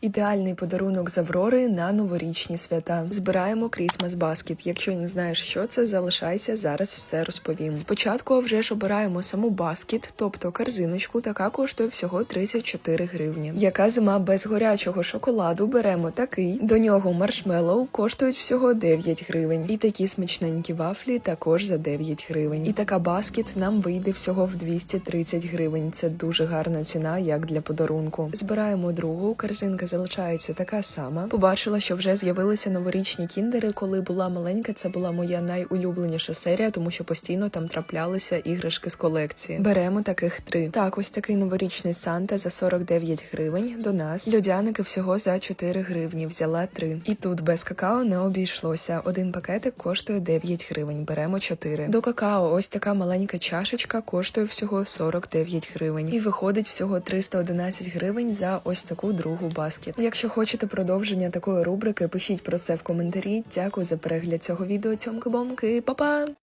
Ідеальний подарунок з Аврори на новорічні свята. Збираємо Крісмас Баскет. Якщо не знаєш, що це, залишайся зараз. Все розповім. Спочатку вже ж обираємо саму баскет, тобто корзиночку, така коштує всього 34 гривні. Яка зима без горячого шоколаду? Беремо такий. До нього маршмеллоу коштують всього 9 гривень. І такі смачненькі вафлі також за 9 гривень. І така баскет нам вийде всього в 230 гривень. Це дуже гарна ціна, як для подарунку. Збираємо другу корзинка залишається така сама. Побачила, що вже з'явилися новорічні кіндери. Коли була маленька, це була моя найулюбленіша серія, тому що постійно там траплялися іграшки з колекції. Беремо таких три. Так, ось такий новорічний Санта за 49 гривень. До нас льодяники всього за 4 гривні. Взяла три. І тут без какао не обійшлося. Один пакетик коштує 9 гривень. Беремо 4. До какао ось така маленька чашечка коштує всього 49 гривень. І виходить всього 311 гривень за ось таку другу баскет. Якщо хочете продовження такої рубрики, пишіть про це в коментарі. Дякую за перегляд цього відео. Цьомки-бомки, па-па!